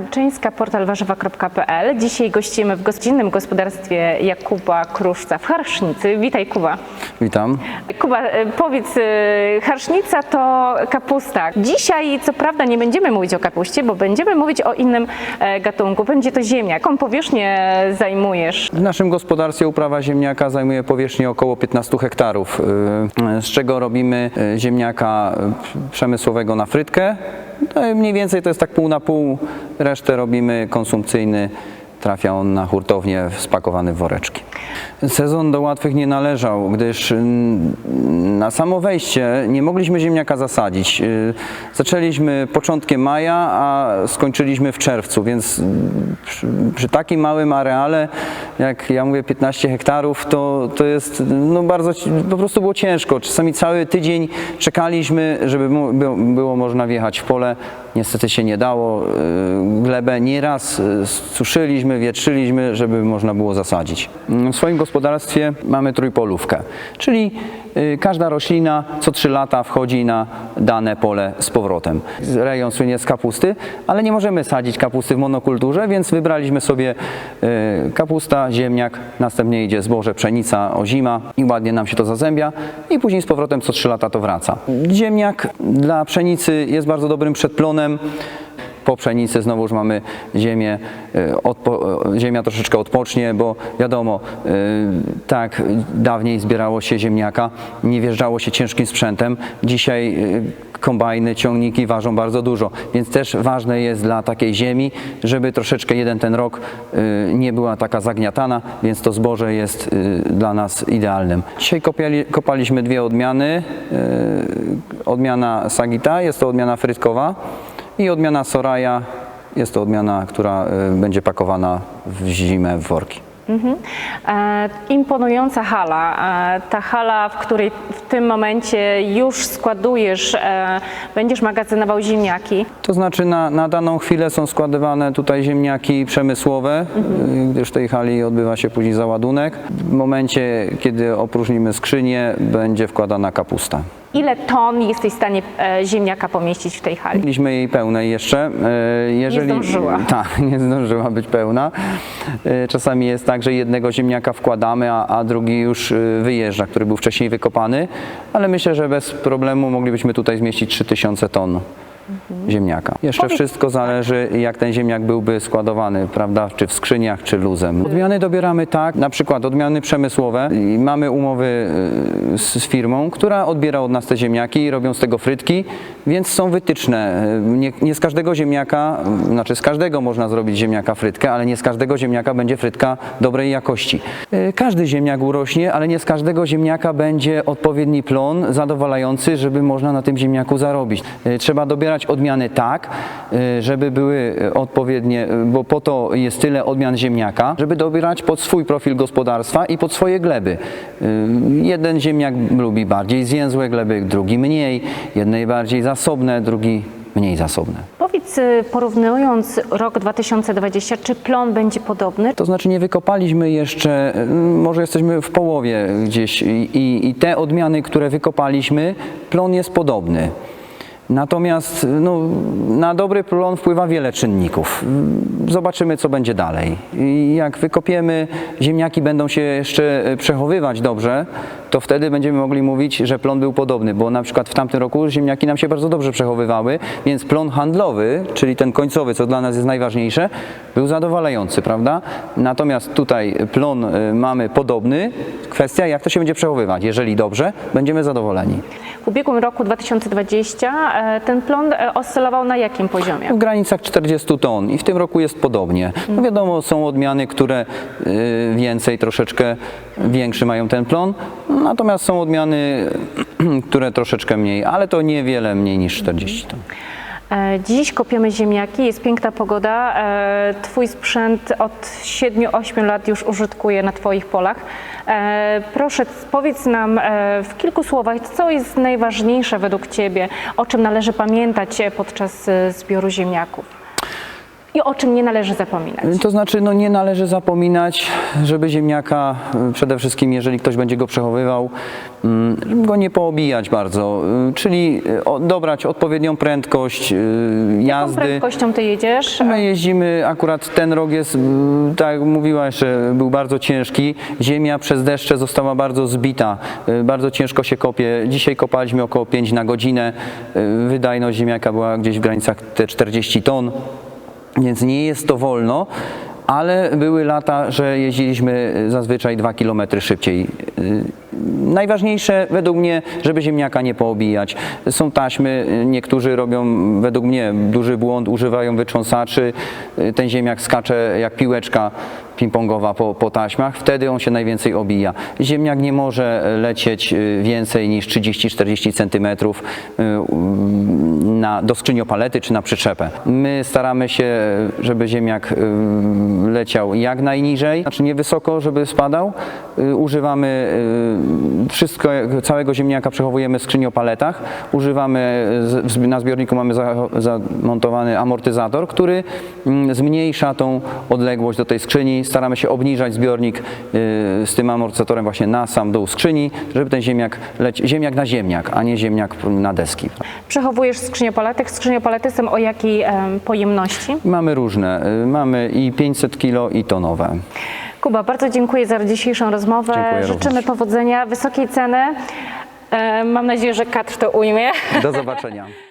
Wilczyńska, portal warzywa.pl. Dzisiaj gościmy w gościnnym gospodarstwie Jakuba Kruszca w Harsznicy. Witaj Kuba. Witam. Kuba, e, powiedz, e, harsznica to kapusta. Dzisiaj co prawda nie będziemy mówić o kapuście, bo będziemy mówić o innym e, gatunku. Będzie to ziemniak. Jaką powierzchnię zajmujesz? W naszym gospodarstwie uprawa ziemniaka zajmuje powierzchnię około 15 hektarów, y, z czego robimy ziemniaka przemysłowego na frytkę. No Mniej więcej to jest tak pół na pół, resztę robimy konsumpcyjny. Trafia on na hurtownię spakowany w woreczki. Sezon do łatwych nie należał, gdyż mm, na samo wejście nie mogliśmy ziemniaka zasadzić. Y, Zaczęliśmy początkiem maja, a skończyliśmy w czerwcu, więc mm, przy, takim małym areale, jak ja mówię 15 hektarów, to, to jest no bardzo, po prostu było ciężko. Czasami cały tydzień czekaliśmy, żeby było można wjechać w pole. Niestety się nie dało. Y, Glebę nieraz y, suszyliśmy, wietrzyliśmy, żeby można było zasadzić. Mm, W swoim gospodarstwie mamy trójpolówkę, czyli y, każda roślina co 3 lata wchodzi na dane pole z powrotem. Rejon słynie z kapusty, ale nie możemy sadzić kapusty w monokulturze, więc wybraliśmy sobie kapusta, ziemniak, następnie idzie zboże, pszenica, ozima i ładnie nam się to zazębia i później z powrotem co 3 lata to wraca. Ziemniak dla pszenicy jest bardzo dobrym przedplonem. Po pszenicy znowu już mamy ziemię, y, odpo- y, ziemia troszeczkę odpocznie, bo wiadomo, y, tak dawniej zbierało się ziemniaka, nie wjeżdżało się ciężkim sprzętem. Dzisiaj kombajny, ciągniki ważą bardzo dużo, więc też ważne jest dla takiej ziemi, żeby troszeczkę jeden ten rok nie była taka zagniatana, więc to zboże jest dla nas idealnym. Dzisiaj kopiali, kopaliśmy dwie odmiany. Odmiana Sagita, jest to odmiana frytkowa i odmiana Soraya jest to odmiana, która y, będzie pakowana w zimę w worki. Mhm. E, imponująca hala. E, ta hala, w której w tym momencie już składujesz, e, będziesz magazynował ziemniaki. To znaczy na, na daną chwilę są składowane tutaj ziemniaki przemysłowe, y, gdyż w tej hali odbywa się później załadunek. W momencie, kiedy opróżnimy skrzynię, będzie wkładana kapusta. Ile ton jesteś w stanie e, ziemniaka pomieścić w tej hali? Mieliśmy jej pełnej jeszcze. y, Jeżeli, zdążyła. Tak, nie zdążyła być pełna. Y, Czasami jest tak, że jednego ziemniaka wkładamy, a, a drugi już y, wyjeżdża, który był wcześniej wykopany, ale myślę, że bez problemu moglibyśmy tutaj zmieścić 3000 ton ziemniaka. Jeszcze Powiedz- wszystko zależy, jak ten ziemniak byłby składowany, prawda, czy w skrzyniach, czy luzem. Odmiany dobieramy tak, na przykład odmiany przemysłowe. I mamy umowy y, z, firmą, która odbiera od nas te ziemniaki i robią z tego frytki, więc są wytyczne. Y, Nie, nie z każdego ziemniaka, y, znaczy z każdego można zrobić ziemniaka frytkę, ale nie z każdego ziemniaka będzie frytka dobrej jakości. Każdy ziemniak urośnie, ale nie z każdego ziemniaka będzie odpowiedni plon zadowalający, żeby można na tym ziemniaku zarobić. Trzeba dobierać odmiany tak, y, żeby były y, odpowiednie, y, bo po to jest tyle odmian ziemniaka, żeby dobierać pod swój profil gospodarstwa i pod swoje gleby. Jeden ziemniak lubi bardziej zwięzłe gleby, drugi mniej, jednej bardziej zasobne, drugi mniej zasobne. Powiedz, porównując rok 2020, czy plon będzie podobny? To znaczy nie wykopaliśmy jeszcze, może jesteśmy w połowie gdzieś i, i te odmiany, które wykopaliśmy, plon jest podobny. Natomiast no, na dobry plon wpływa wiele czynników. Zobaczymy, co będzie dalej. Jak wykopiemy, ziemniaki będą się jeszcze e, przechowywać dobrze, to wtedy będziemy mogli mówić, że plon był podobny, bo na przykład w tamtym roku ziemniaki nam się bardzo dobrze przechowywały, więc plon handlowy, czyli ten końcowy, co dla nas jest najważniejsze, był zadowalający, prawda? Natomiast tutaj plon y, mamy podobny. Kwestia, jak to się będzie przechowywać. Jeżeli dobrze, będziemy zadowoleni. W ubiegłym roku 2020 e, ten plon e, oscylował na jakim poziomie? W granicach 40 ton i w tym roku jest podobnie. No wiadomo, są odmiany, które y, więcej, troszeczkę większy mają ten plon, natomiast są odmiany, które troszeczkę mniej, ale to niewiele mniej niż 40 ton. E, Dziś kopiemy ziemniaki, jest piękna pogoda. E, Twój sprzęt od 7-8 lat już użytkuje na Twoich polach. E, Proszę, powiedz nam w kilku słowach, co jest najważniejsze według Ciebie, o czym należy pamiętać podczas zbioru ziemniaków? I o czym nie należy zapominać? To znaczy, no nie należy zapominać, żeby ziemniaka, y, przede wszystkim jeżeli ktoś będzie go przechowywał, mm, go nie poobijać bardzo, y, czyli y, dobrać odpowiednią prędkość y, Jaką jazdy. prędkością ty jedziesz? My jeździmy, akurat ten rok jest, tak jak mówiłaś, że był bardzo ciężki. Ziemia przez deszcze została bardzo zbita, bardzo ciężko się kopie. Dzisiaj kopaliśmy około 5 na godzinę. Wydajność ziemniaka była gdzieś w granicach te 40 ton, więc nie jest to wolno. Ale były lata, że jeździliśmy y, zazwyczaj 2 km szybciej. Y, Najważniejsze według mnie, żeby ziemniaka nie poobijać. Są taśmy, y, niektórzy robią według mnie duży błąd, używają wytrząsaczy. Ten ziemniak skacze jak piłeczka ping-pongowa po, po taśmach, wtedy on się najwięcej obija. Ziemniak nie może lecieć więcej niż 30-40 cm na, do skrzyniopalety czy na przyczepę. My staramy się, żeby ziemniak y, leciał jak najniżej, znaczy nie wysoko, żeby spadał. Y, Używamy y, wszystko, całego ziemniaka przechowujemy w skrzyniopalletach. Używamy, na zbiorniku mamy za- zamontowany amortyzator, który mm, zmniejsza tą odległość do tej skrzyni. Staramy się obniżać zbiornik z tym amortyzatorem właśnie na sam dół skrzyni, żeby ten ziemniak leci, ziemniak na ziemniak, a nie ziemniak na deski. Przechowujesz skrzyniopalety. Skrzyniopalety są o jakiej em, pojemności? Mamy różne, y, mamy i 500 kg i tonowe. Kuba, bardzo dziękuję za dzisiejszą rozmowę. Dziękuję Życzymy również. powodzenia, wysokiej ceny. E, Mam nadzieję, że kadr to ujmie. Do zobaczenia.